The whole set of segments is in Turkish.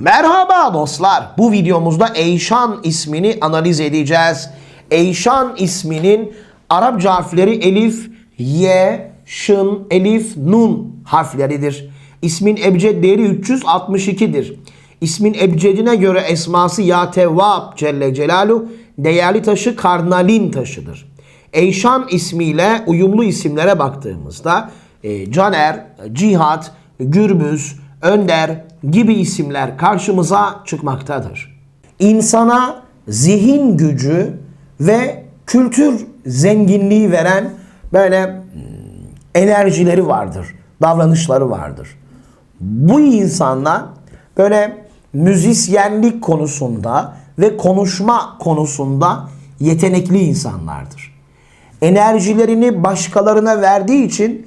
Merhaba dostlar. Bu videomuzda Eyşan ismini analiz edeceğiz. Eyşan isminin Arapça harfleri elif, ye, şın, elif, nun harfleridir. İsmin ebced değeri 362'dir. İsmin ebcedine göre esması Ya Tevvab Celle Celalu değerli taşı karnalin taşıdır. Eyşan ismiyle uyumlu isimlere baktığımızda e, Caner, Cihat, Gürbüz, Önder gibi isimler karşımıza çıkmaktadır. İnsana zihin gücü ve kültür zenginliği veren böyle hmm, enerjileri vardır, davranışları vardır. Bu insanlar böyle müzisyenlik konusunda ve konuşma konusunda yetenekli insanlardır. Enerjilerini başkalarına verdiği için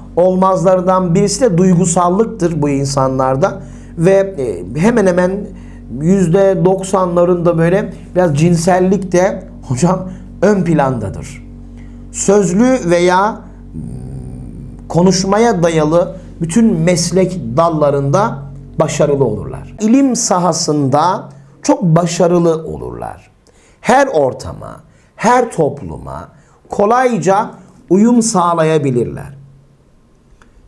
olmazlardan birisi de duygusallıktır bu insanlarda ve e, hemen hemen yüzde 90'larında böyle biraz cinsellik de hocam ön plandadır sözlü veya hmm, konuşmaya dayalı bütün meslek dallarında başarılı olurlar. İlim sahasında çok başarılı olurlar. Her ortama, her topluma kolayca uyum sağlayabilirler.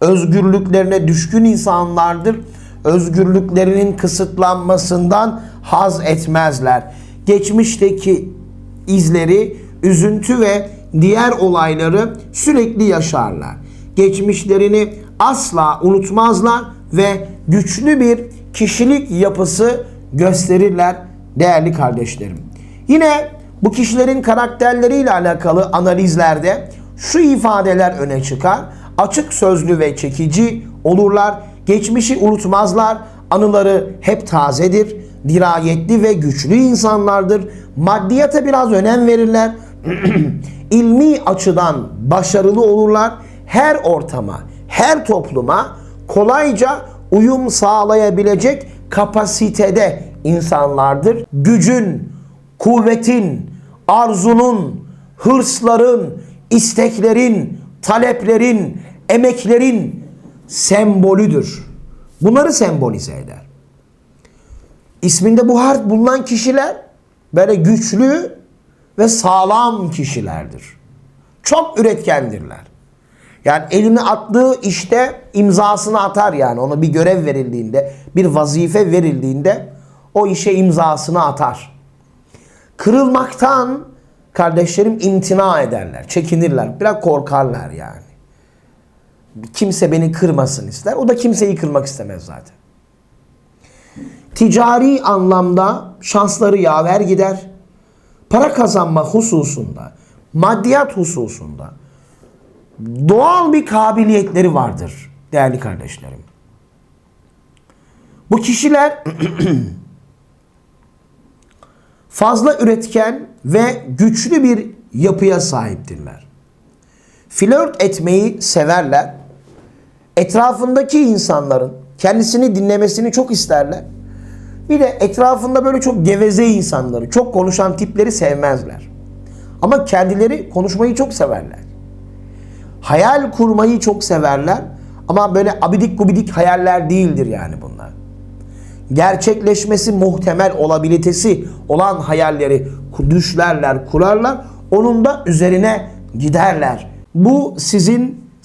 Özgürlüklerine düşkün insanlardır. Özgürlüklerinin kısıtlanmasından haz etmezler. Geçmişteki izleri, üzüntü ve diğer olayları sürekli yaşarlar. Geçmişlerini asla unutmazlar ve güçlü bir kişilik yapısı gösterirler değerli kardeşlerim. Yine bu kişilerin karakterleriyle alakalı analizlerde şu ifadeler öne çıkar. Açık sözlü ve çekici olurlar. Geçmişi unutmazlar. Anıları hep tazedir. Dirayetli ve güçlü insanlardır. Maddiyata biraz önem verirler. ilmi açıdan başarılı olurlar. Her ortama, her topluma kolayca uyum sağlayabilecek kapasitede insanlardır. Gücün, kuvvetin, arzunun, hırsların, isteklerin, taleplerin, emeklerin sembolüdür. Bunları sembolize eder. İsminde bu harf bulunan kişiler böyle güçlü ve sağlam kişilerdir. Çok üretkendirler. Yani elini attığı işte imzasını atar yani. Ona bir görev verildiğinde, bir vazife verildiğinde o işe imzasını atar. Kırılmaktan kardeşlerim imtina ederler, çekinirler, biraz korkarlar yani. Kimse beni kırmasın ister. O da kimseyi kırmak istemez zaten. Ticari anlamda şansları yaver gider para kazanma hususunda, maddiyat hususunda doğal bir kabiliyetleri vardır değerli kardeşlerim. Bu kişiler fazla üretken ve güçlü bir yapıya sahiptirler. Flört etmeyi severler. Etrafındaki insanların kendisini dinlemesini çok isterler. Bir de etrafında böyle çok geveze insanları, çok konuşan tipleri sevmezler. Ama kendileri konuşmayı çok severler. Hayal kurmayı çok severler. Ama böyle abidik gubidik hayaller değildir yani bunlar. Gerçekleşmesi muhtemel olabilitesi olan hayalleri düşlerler, kurarlar. Onun da üzerine giderler. Bu sizin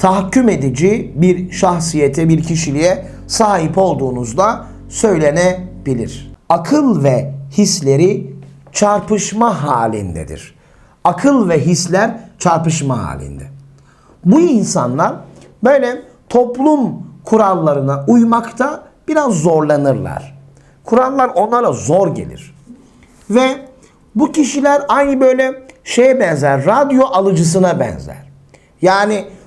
Tahakküm edici bir şahsiyete, bir kişiliğe sahip olduğunuzda söylenebilir. Akıl ve hisleri çarpışma halindedir. Akıl ve hisler çarpışma halinde. Bu insanlar böyle toplum kurallarına uymakta biraz zorlanırlar. Kurallar onlara zor gelir. Ve bu kişiler aynı böyle şeye benzer, radyo alıcısına benzer. Yani